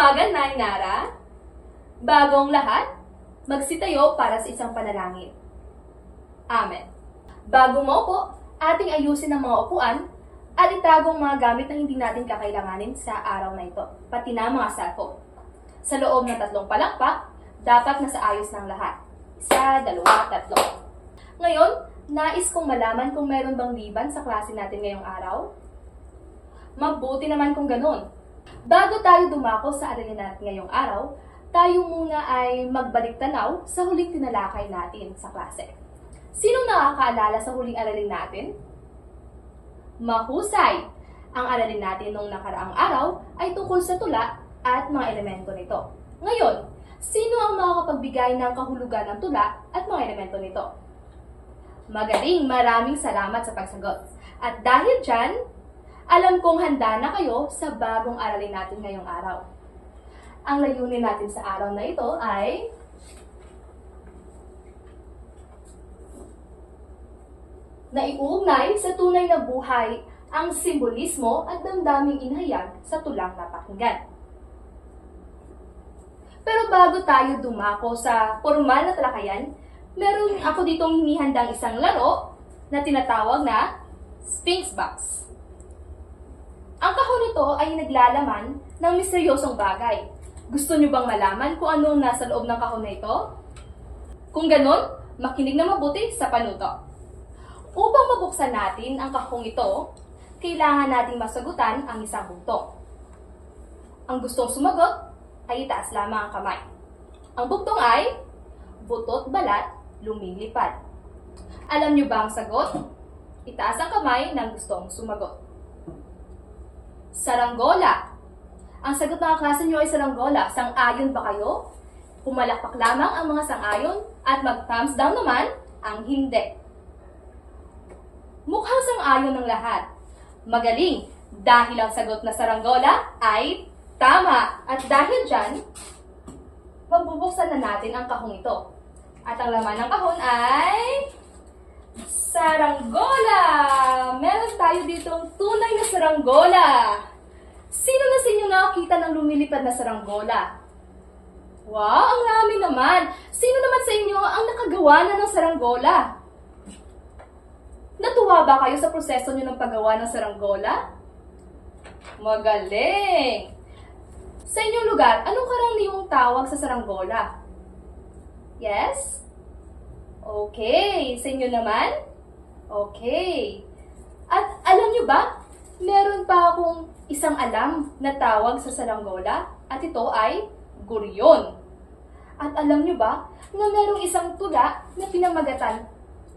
umaga, Nay Nara. Bagong lahat, magsitayo para sa isang panalangin. Amen. Bago mo po, ating ayusin ang mga upuan at itagong mga gamit na hindi natin kakailanganin sa araw na ito, pati na mga cellphone. Sa loob ng tatlong palakpak, dapat nasa ayos ng lahat. Isa, dalawa, tatlo. Ngayon, nais kong malaman kung meron bang liban sa klase natin ngayong araw. Mabuti naman kung ganun. Bago tayo dumako sa aralin natin ngayong araw, tayo muna ay magbalik tanaw sa huling tinalakay natin sa klase. Sinong nakakaalala sa huling aralin natin? Mahusay! Ang aralin natin nung nakaraang araw ay tungkol sa tula at mga elemento nito. Ngayon, sino ang makakapagbigay ng kahulugan ng tula at mga elemento nito? Magaling, maraming salamat sa pagsagot. At dahil dyan, alam kong handa na kayo sa bagong aralin natin ngayong araw. Ang layunin natin sa araw na ito ay naiugnay sa tunay na buhay ang simbolismo at damdaming inhayag sa tulang napakinggan. Pero bago tayo dumako sa formal na talakayan, meron ako ditong hinihandang isang laro na tinatawag na Sphinx Box. Ang kahon nito ay naglalaman ng misteryosong bagay. Gusto niyo bang malaman kung anong nasa loob ng kahon na ito? Kung ganun, makinig na mabuti sa panuto. Upang mabuksan natin ang kahong ito, kailangan nating masagutan ang isang bugtong. Ang gustong sumagot ay itaas lamang ang kamay. Ang bugtong ay butot balat lumilipad. Alam niyo ba ang sagot? Itaas ang kamay ng gustong sumagot. Saranggola. Ang sagot ng klase niyo ay saranggola. Sang-ayon ba kayo? Pumalakpak lamang ang mga sang-ayon at mag-thumbs down naman ang hindi. Mukhang sang-ayon ng lahat. Magaling dahil ang sagot na saranggola ay tama. At dahil dyan, magbubuksan na natin ang kahong ito. At ang laman ng kahon ay saranggola! Meron tayo ditong tunay na saranggola. Sino na sa inyo nakakita ng lumilipad na saranggola? Wow, ang rami naman! Sino naman sa inyo ang nakagawa na ng saranggola? Natuwa ba kayo sa proseso nyo ng paggawa ng saranggola? Magaling! Sa inyong lugar, anong karaniwang tawag sa saranggola? Yes? Okay. Sa inyo naman? Okay. At alam nyo ba, meron pa akong isang alam na tawag sa saranggola at ito ay guryon. At alam nyo ba na merong isang tula na pinamagatan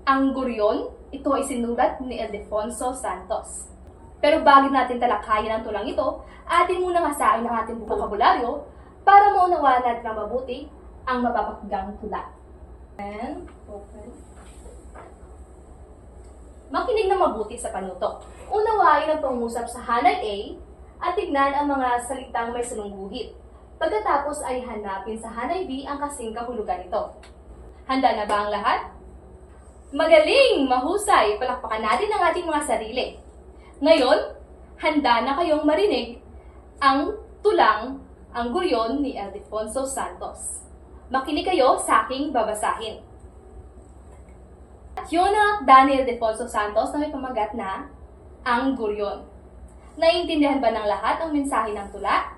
ang guryon? Ito ay sinulat ni Ildefonso Santos. Pero bago natin talakayin ang tulang ito, atin muna masain ang ating bokabularyo para maunawaan natin ng mabuti ang mapapakgang tula. And, open. Makinig na mabuti sa panuto. Unawain ang pangusap sa hanay A at tignan ang mga salitang may salungguhit. Pagkatapos ay hanapin sa hanay B ang kasing kahulugan nito. Handa na ba ang lahat? Magaling! Mahusay! Palakpakan natin ang ating mga sarili. Ngayon, handa na kayong marinig ang tulang ang guryon ni Ildefonso Santos. Makinig kayo sa aking babasahin. Yun ang Daniel Defonso Santos na may pamagat na Ang Guryon. Naiintindihan ba ng lahat ang mensahe ng tula?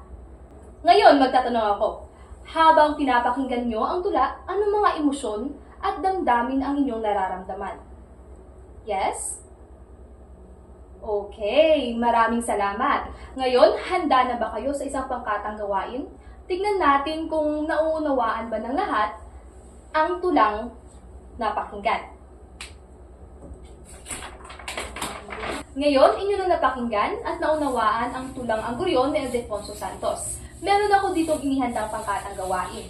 Ngayon, magtatanong ako, habang pinapakinggan nyo ang tula, anong mga emosyon at damdamin ang inyong nararamdaman? Yes? Okay, maraming salamat. Ngayon, handa na ba kayo sa isang pangkatang gawain? Tignan natin kung nauunawaan ba ng lahat ang tulang napakinggan. Ngayon, inyo na napakinggan at naunawaan ang tulang ang guryon ni Ildefonso Santos. Meron ako ditong inihandang pangkatang gawain.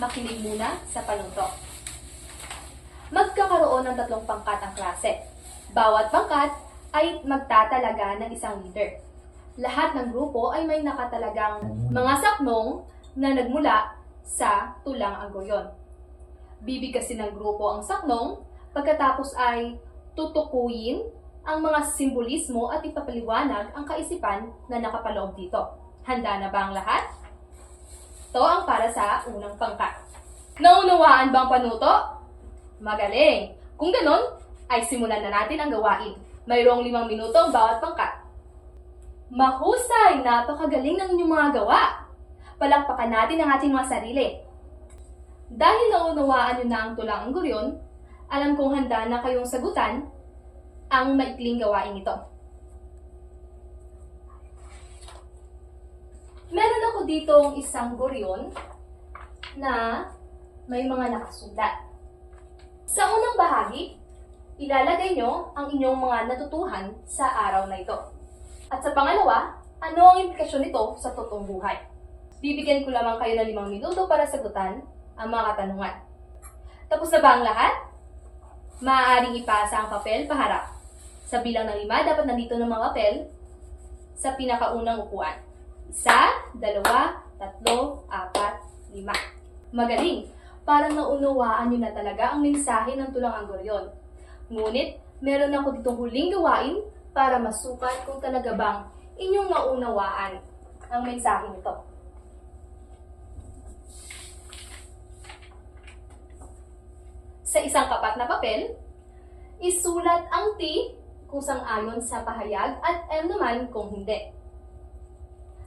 Makinig muna sa panuto. Magkakaroon ng tatlong pangkat ang klase. Bawat pangkat ay magtatalaga ng isang leader. Lahat ng grupo ay may nakatalagang mga saknong na nagmula sa tulang ang guryon. Bibigkasin ng grupo ang saknong, pagkatapos ay tutukuyin ang mga simbolismo at ipapaliwanag ang kaisipan na nakapaloob dito. Handa na ba ang lahat? Ito ang para sa unang pangkat. Naunawaan bang panuto? Magaling! Kung ganon, ay simulan na natin ang gawain. Mayroong limang minuto ang bawat pangkat. Mahusay! Napakagaling ng inyong mga gawa! Palakpakan natin ang ating mga sarili. Dahil naunawaan nyo na ang tulang ang guryon, alam kong handa na kayong sagutan ang maikling gawain ito. Meron ako ditong isang guryon na may mga nakasulat. Sa unang bahagi, ilalagay nyo ang inyong mga natutuhan sa araw na ito. At sa pangalawa, ano ang implikasyon nito sa totoong buhay? Bibigyan ko lamang kayo ng limang minuto para sagutan ang mga katanungan. Tapos na ba ang lahat? Maaaring ipasa ang papel paharap. Sa bilang ng lima, dapat nandito ng mga papel sa pinakaunang upuan. Isa, dalawa, tatlo, apat, lima. Magaling! Parang naunawaan nyo na talaga ang mensahe ng tulang anggoryon. Ngunit, meron ako ditong huling gawain para masukat kung talaga bang inyong naunawaan ang mensahe nito. Sa isang kapat na papel, isulat ang T kung sang-ayon sa pahayag at M naman kung hindi.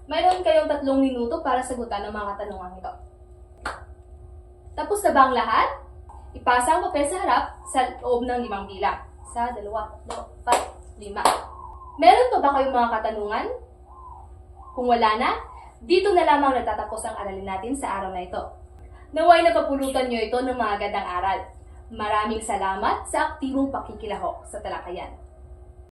Mayroon kayong tatlong minuto para sagutan ang mga katanungan ito. Tapos na ba ang lahat? Ipasa ang papel sa harap sa loob ng limang bilang. Sa dalawa, tatlo, apat, lima. Meron pa ba kayong mga katanungan? Kung wala na, dito na lamang natatapos ang aralin natin sa araw na ito. Naway na papulutan nyo ito ng mga gandang aral. Maraming salamat sa aktibong pakikilahok sa talakayan.